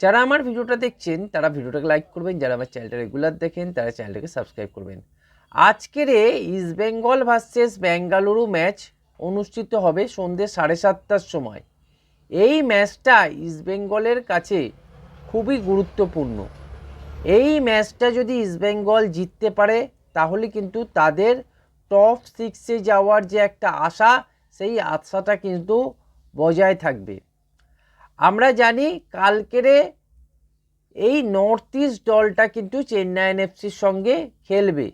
যারা আমার ভিডিওটা দেখছেন, তারা ভিডিওটাকে লাইক করবেন, যারা আমার চ্যানেলটা রেগুলার দেখেন, তারা চ্যানেলটাকে সাবস্ক্রাইব করবেন। আজকের East Bengal versus Bengaluru match অনুষ্ঠিত হবে সন্ধ্যে সাড়ে সাতটার সময়। এই ম্যাচটা ইস্ট বেঙ্গলের কাছে খুবই গুরুত্বপূর্ণ। এই ম্যাচটা যদি ইস্ট বেঙ্গল জিততে পারে, তাহলে কিন্তু তাদের টপ সিক্সে যাওয়ার যে একটা আশা, সেই আশাটা কিন্তু বজায় থাকবে। আমরা জানি কালকেরে এই নর্থ ইস্ট দলটা কিন্তু চেন্নাই এনএফসির সঙ্গে খেলবে।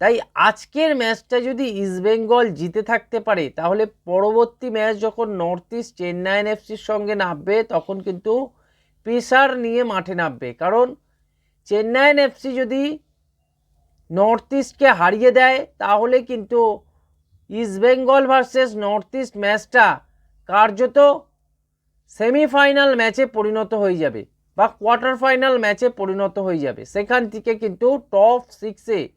তাই আজকের ম্যাচটা যদি ইস্টবেঙ্গল জিতে থাকতে পারে, তাহলে পরবর্তী ম্যাচ যখন নর্থ ইস্ট চেন্নাই এনএফসির সঙ্গে নামবে, তখন কিন্তু প্রেশার নিয়ে মাঠে নামবে। কারণ চেন্নাই এনএফসি যদি নর্থ ইস্টকে হারিয়ে দেয়, তাহলে কিন্তু ইস্টবেঙ্গল ভার্সেস নর্থ ইস্ট ম্যাচটা কার্যত সেমিফাইনাল ম্যাচে পরিণত হয়ে যাবে বা কোয়ার্টার ফাইনাল ম্যাচে পরিণত হয়ে যাবে। সেখান থেকে কিন্তু টপ সিক্সে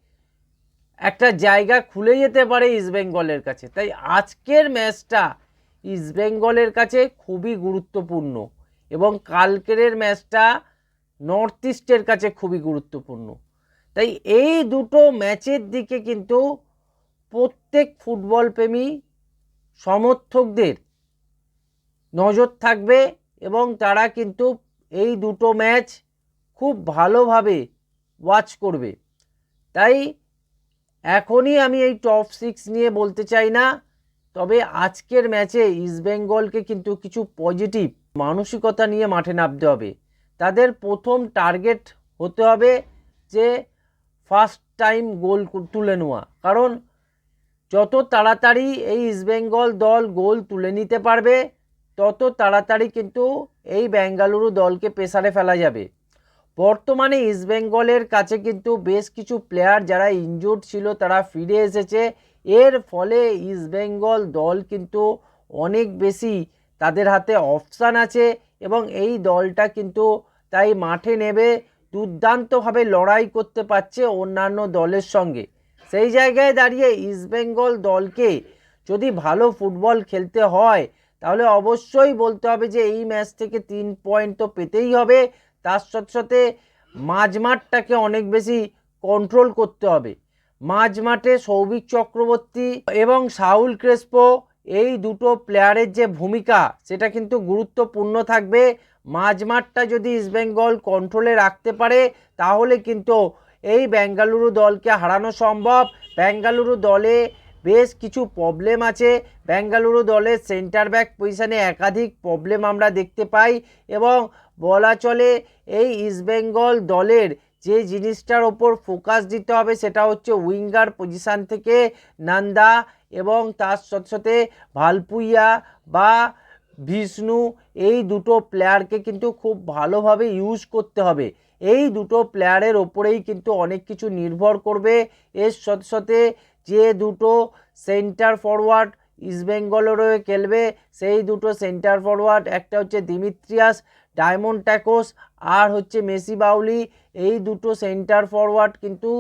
একটা জায়গা খুলে যেতে পারে ইস্টবেঙ্গলের কাছে। তাই আজকের ম্যাচটা ইস্টবেঙ্গলের কাছে খুবই গুরুত্বপূর্ণ এবং কালকের ম্যাচটা নর্থ ইস্টের কাছে খুবই গুরুত্বপূর্ণ। তাই এই দুটো ম্যাচের দিকে কিন্তু প্রত্যেক ফুটবল প্রেমী সমর্থকদের নজর থাকবে এবং তারা কিন্তু এই দুটো ম্যাচ খুব ভালোভাবে ওয়াচ করবে। তাই এখনই আমি এই টপ সিক্স নিয়ে বলতে চাই না, তবে আজকের ম্যাচে ইস্টবেঙ্গলকে কিন্তু কিছু পজিটিভ মানসিকতা নিয়ে মাঠে নামতে হবে। তাদের প্রথম টার্গেট হতে হবে যে ফার্স্ট টাইম গোল তুলে নেওয়া। কারণ যত তাড়াতাড়ি এই ইস্টবেঙ্গল দল গোল তুলে নিতে পারবে তত তাড়াতাড়ি কিন্তু এই বেঙ্গালুরু দলকে প্রেসারে ফেলা যাবে। বর্তমানে ইস্টবেঙ্গলের কাছে কিন্তু বেশ কিছু প্লেয়ার যারা ইনজুর্ড ছিল, তারা ফিরে এসেছে। এর ফলে ইস্টবেঙ্গল দল কিন্তু অনেক বেশি তাদের হাতে অপশান আছে এবং এই দলটা কিন্তু তাই মাঠে নেবে দুর্দান্তভাবে লড়াই করতে পারছে অন্যান্য দলের সঙ্গে। সেই জায়গায় দাঁড়িয়ে ইস্টবেঙ্গল দলকে যদি ভালো ফুটবল খেলতে হয় তাহলে অবশ্যই বলতে হবে যে এই ম্যাচ থেকে তিন পয়েন্ট তো পেতেই হবে। তার সাথে সাথে মাঝমাঠটাকে অনেক বেশি কন্ট্রোল করতে হবে। মাঝমাঠে সৌভিক চক্রবর্তী এবং সাউল ক্রেসপো এই দুটো প্লেয়ারের যে ভূমিকা, সেটা কিন্তু গুরুত্বপূর্ণ থাকবে। মাঝমাঠটা যদি ইস্টবেঙ্গল কন্ট্রোলে রাখতে পারে, তাহলে কিন্তু এই বেঙ্গালুরু দলকে হারানো সম্ভব। বেঙ্গালুরু দলে বেশ কিছু প্রবলেম আছে। বেঙ্গালুরু দলের সেন্টার ব্যাক পজিশানে একাধিক প্রবলেম আমরা দেখতে পাই এবং বলা চলে এই ইস্টবেঙ্গল দলের যে জিনিসটার ওপর ফোকাস দিতে হবে সেটা হচ্ছে উইঙ্গার পজিশান থেকে নান্দা এবং তার সাথে সাথে ভালপুইয়া বা বিষ্ণু এই দুটো প্লেয়ারকে কিন্তু খুব ভালোভাবে ইউজ করতে হবে। এই দুটো প্লেয়ারের ওপরেই কিন্তু অনেক কিছু নির্ভর করবে। এর সাথে সাথে যে দুটো সেন্টার ফরওয়ার্ড ইস্টবেঙ্গলের হয়ে খেলবে, সেই দুটো সেন্টার ফরওয়ার্ড একটা হচ্ছে দিমিত্রিয়াস ডায়মন্ড ট্যাকোস আর হচ্ছে মেসি বাউলি এই দুটো সেন্টার ফরওয়ার্ড কিন্তু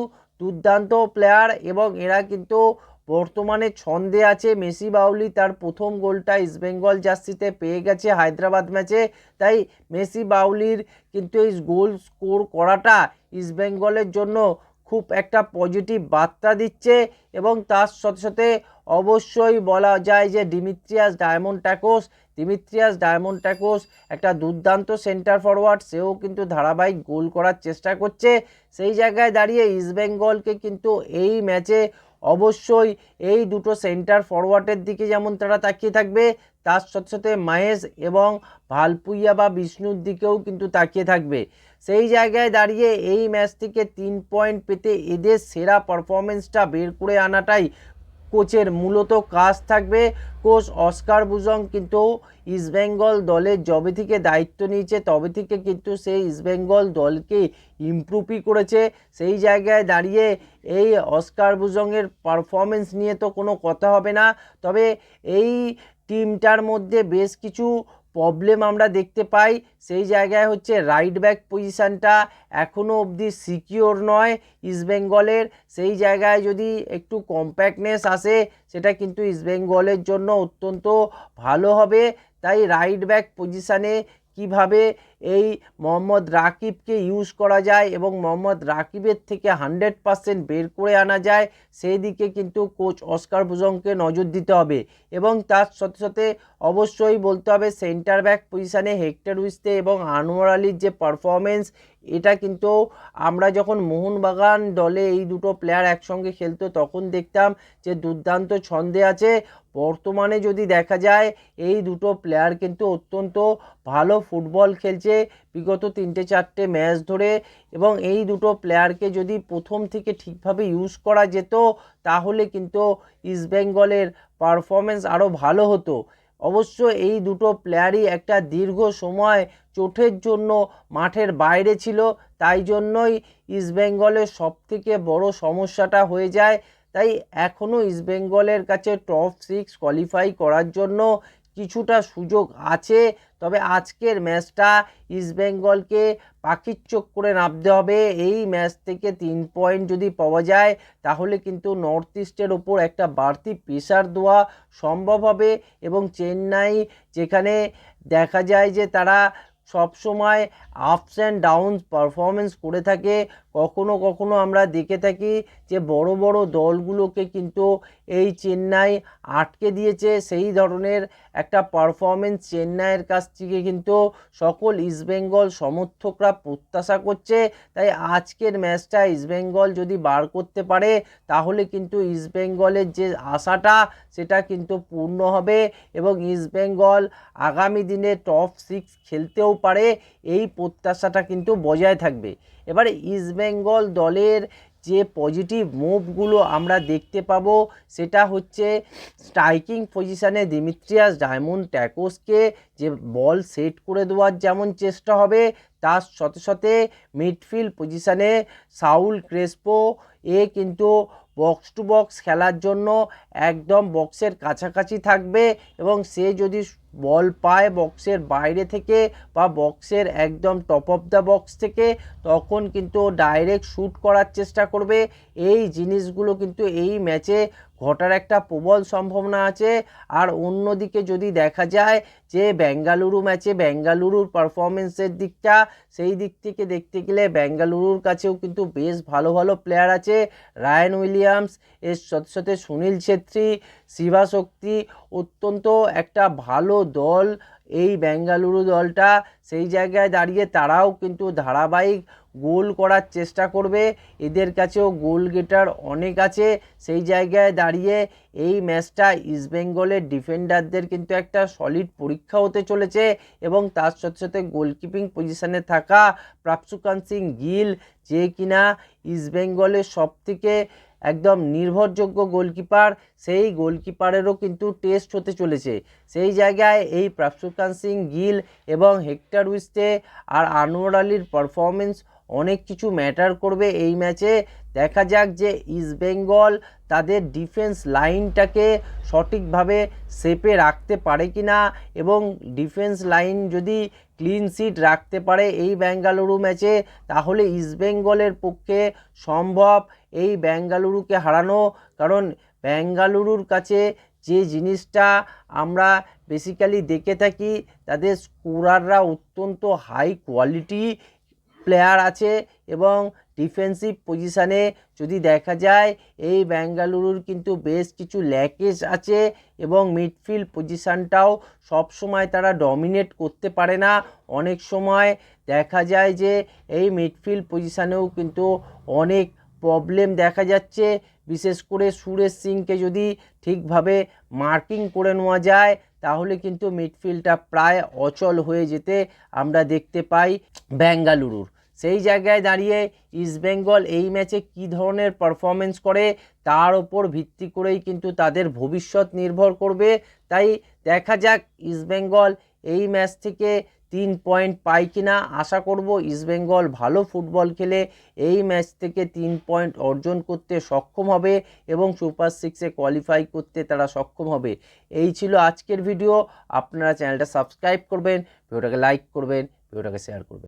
দুর্দান্ত প্লেয়ার এবং এরা কিন্তু বর্তমানে ছন্দে আছে। মেসি বাউলি তার প্রথম গোলটা ইস্টবেঙ্গল জার্সিতে পেয়ে গেছে হায়দ্রাবাদ ম্যাচে, তাই মেসি বাউলির কিন্তু এই গোল স্কোর করাটা ইস্টবেঙ্গলের জন্য খুব একটা পজিটিভ বার্তা দিচ্ছে এবং তার সাথে সাথে অবশ্যই বলা যায় যে Dimitrios Diamond Tacos, Dimitrios Diamond Tacos একটা দুর্দান্ত সেন্টার ফরওয়ার্ড সেও কিন্তু ধারাবাহিক গোল করার চেষ্টা করছে। সেই জায়গায় দাঁড়িয়ে ইস্টবেঙ্গলকে কিন্তু এই ম্যাচে অবশ্যই এই দুটো সেন্টার ফরওয়ার্ডের দিকে যেমন তারা তাকিয়ে থাকবে, তার সাথে সাথে মাহেশ এবং ভালপুইয়া বা বিষ্ণুর দিকেও কিন্তু তাকিয়ে থাকবে। সেই জায়গায় দাঁড়িয়ে এই ম্যাচ থেকে তিন পয়েন্ট পেতে এদের সেরা পারফরমেন্সটা বের করে আনাটাই কোচের মূলত কাজ থাকবে কোচ অস্কার বুজং কিন্তু ইস্টবেঙ্গল দলের যবে থেকে দায়িত্ব নিয়েছে, তবে থেকে কিন্তু সেই ইস্টবেঙ্গল দলকে ইমপ্রুভই করেছে। সেই জায়গায় দাঁড়িয়ে এই অস্কার বুজংয়ের পারফরমেন্স নিয়ে তো কোনো কথা হবে না। তবে এই টিমটার মধ্যে বেশ কিছু প্রবলেম আমরা দেখতে পাই, সেই জায়গায় হচ্ছে রাইট ব্যাক পজিশানটা এখনও অবধি সিকিওর নয় ইস্টবেঙ্গলের সেই জায়গায় যদি একটু কম্প্যাক্টনেস আসে, সেটা কিন্তু ইস্টবেঙ্গলের জন্য অত্যন্ত ভালো হবে। তাই রাইট ব্যাক পজিশানে কীভাবে এই মোহাম্মদ রাকিবকে ইউজ করা যায় এবং মোহাম্মদ রাকিবের থেকে হান্ড্রেড পারসেন্ট বের করে আনা যায়, সেই দিকে কিন্তু কোচ অস্কার বুজংকে নজর দিতে হবে এবং তার সাথে সাথে অবশ্যই বলতে হবে সেন্টার ব্যাক পজিশানে হেক্টর উইস্তে এবং আনোয়ার আলীর যে পারফরমেন্স এটা কিন্তু আমরা যখন মোহনবাগান দলে এই দুটো প্লেয়ার একসঙ্গে খেলতো তখন দেখতাম যে দুর্দান্ত ছন্দে আছে। বর্তমানে যদি দেখা যায়, এই দুটো প্লেয়ার কিন্তু অত্যন্ত ভালো ফুটবল খেলছে বিগত তিনটে চারটে ম্যাচ ধরে এবং এই দুটো প্লেয়ারকে যদি প্রথম থেকে ঠিকভাবে ইউজ করা যেত, তাহলে কিন্তু ইস্টবেঙ্গলের পারফরমেন্স আরও ভালো হতো। অবশ্য এই দুটো প্লেয়ারই একটা দীর্ঘ সময় চোটের জন্য মাঠের বাইরে ছিল, তাই জন্যই ইস্টবেঙ্গলের সবথেকে বড় সমস্যাটা হয়ে যায়। তাই এখনও ইস্টবেঙ্গলের কাছে টপ সিক্স কোয়ালিফাই করার জন্য কিছুটা সুযোগ আছে। তবে আজকের ম্যাচটা ইস্টবেঙ্গলকে পাখির চোখ করে নামতে হবে। এই ম্যাচ থেকে তিন পয়েন্ট যদি পাওয়া যায়, তাহলে কিন্তু নর্থ ইস্টের ওপর একটা বাড়তি প্রেশার দেওয়া সম্ভব হবে এবং চেন্নাই যেখানে দেখা যায় যে তারা সবসময় আপস অ্যান্ড ডাউনস পারফরমেন্স করে থাকে কখনো কখনো আমরা দেখে থাকি যে বড় বড় দলগুলোকে কিন্তু এই চেন্নাই আটকে দিয়েছে। সেই ধরনের একটা পারফরমেন্স চেন্নাইয়ের কাছ থেকে কিন্তু সকল ইস্টবেঙ্গল সমর্থকরা প্রত্যাশা করছে। তাই আজকের ম্যাচটা ইস্টবেঙ্গল যদি বার করতে পারে, তাহলে কিন্তু ইস্টবেঙ্গলের যে আশাটা, সেটা কিন্তু পূর্ণ হবে এবং ইস্টবেঙ্গল আগামী দিনে টপ সিক্স খেলতেও পারে। এই প্রত্যাশাটা কিন্তু বজায় থাকবে। এবারে ইস্টবেঙ্গল দলের যে পজিটিভ মুভগুলো আমরা দেখতে পাব, সেটা হচ্ছে স্ট্রাইকিং পজিশানে দিমিত্রিয়াস ডায়মন্ড ট্যাকোসকে যে বল সেট করে দেওয়ার যেমন চেষ্টা হবে তার সাথে সাথে মিডফিল্ড পজিশানে সাউল ক্রেসপো, এ কিন্তু বক্স টু বক্স খেলার জন্য একদম বক্সের কাছাকাছি থাকবে এবং সে যদি বল পায় বক্সের বাইরে থেকে বা বক্সের একদম টপ অফ দ্য বক্স থেকে, তখন কিন্তু ডাইরেক্ট শ্যুট করার চেষ্টা করবে। এই জিনিসগুলো কিন্তু এই ম্যাচে ঘটার একটা প্রবল সম্ভাবনা আছে। আর অন্যদিকে যদি দেখা যায় যে বেঙ্গালুরু ম্যাচে বেঙ্গালুরুর পারফরমেন্সের দিকটা, সেই দিক থেকে দেখতে গেলে বেঙ্গালুরুর কাছেও কিন্তু বেশ ভালো ভালো প্লেয়ার আছে। রায়ান উইলিয়ামস, এর সাথে সাথে সুনীল ছেত্রী শিবাশক্তি অত্যন্ত একটা ভালো দল এই বেঙ্গালুরু দলটা। সেই জায়গায় দাঁড়িয়ে তারাও কিন্তু ধারাবাহিক গোল করার চেষ্টা করবে। এদের কাছেও গোল গেটার অনেক আছে। সেই জায়গায় দাঁড়িয়ে এই ম্যাচটা ইস্টবেঙ্গলের ডিফেন্ডারদের কিন্তু একটা সলিড পরীক্ষা হতে চলেছে এবং তার সাথে সাথে গোলকিপিং পজিশনে থাকা প্রাপসুকান সিং গিল যে কিনা ইস্টবেঙ্গলের সবথেকে একদম নির্ভরযোগ্য গোলকিপার সেই গোলকিপারেরও কিন্তু টেস্ট হতে চলেছে। সেই জায়গায় এই প্রাপসুকান সিং গিল এবং হেক্টর উইস্টে আর আনোয়ার আলীর পারফরমেন্স অনেক কিছু ম্যাটার করবে এই ম্যাচে দেখা যাক যে ইস্টবেঙ্গল তাদের ডিফেন্স লাইনটাকে সঠিকভাবে শেপে রাখতে পারে কি না এবং ডিফেন্স লাইন যদি ক্লিন সিট রাখতে পারে এই বেঙ্গালুরু ম্যাচে তাহলে ইস্টবেঙ্গলের পক্ষে সম্ভব এই বেঙ্গালুরুকে হারানো। কারণ বেঙ্গালুরুর কাছে যে জিনিসটা আমরা বেসিক্যালি দেখে থাকি, তাদের স্কোরাররা অত্যন্ত হাই কোয়ালিটি প্লেয়ার আছে এবং ডিফেন্সিভ পজিশানে যদি দেখা যায়, এই বেঙ্গালুরুর কিন্তু বেশ কিছু ল্যাকেজ আছে এবং মিডফিল্ড পজিশানটাও সবসময় তারা ডমিনেট করতে পারে না। অনেক সময় দেখা যায় যে, এই মিডফিল্ড পজিশানেও কিন্তু অনেক প্রবলেম দেখা যাচ্ছে। বিশেষ করে সুরেশ সিংকে যদি ঠিকভাবে মার্কিং করে নেওয়া যায়, তাহলে কিন্তু মিডফিল্ডটা প্রায় অচল হয়ে যেতে আমরা দেখতে পাই। বেঙ্গালুরুর। সেই জায়গায় দাঁড়িয়ে ইস্টবেঙ্গল এই ম্যাচে কী ধরনের পারফরমেন্স করে, তার ওপর ভিত্তি করেই কিন্তু তাদের ভবিষ্যৎ নির্ভর করবে। তাই দেখা যাক ইস্টবেঙ্গল এই ম্যাচ থেকে তিন পয়েন্ট পায় কিনা। আশা করব ইস্টবেঙ্গল ভালো ফুটবল খেলে এই ম্যাচ থেকে তিন পয়েন্ট অর্জন করতে সক্ষম হবে এবং সুপার সিক্সে কোয়ালিফাই করতে তারা সক্ষম হবে। এই ছিল আজকের ভিডিও আপনারা চ্যানেলটা সাবস্ক্রাইব করবেন ভিডিওটাকে লাইক করবেন ভিডিওটাকে শেয়ার করবেন।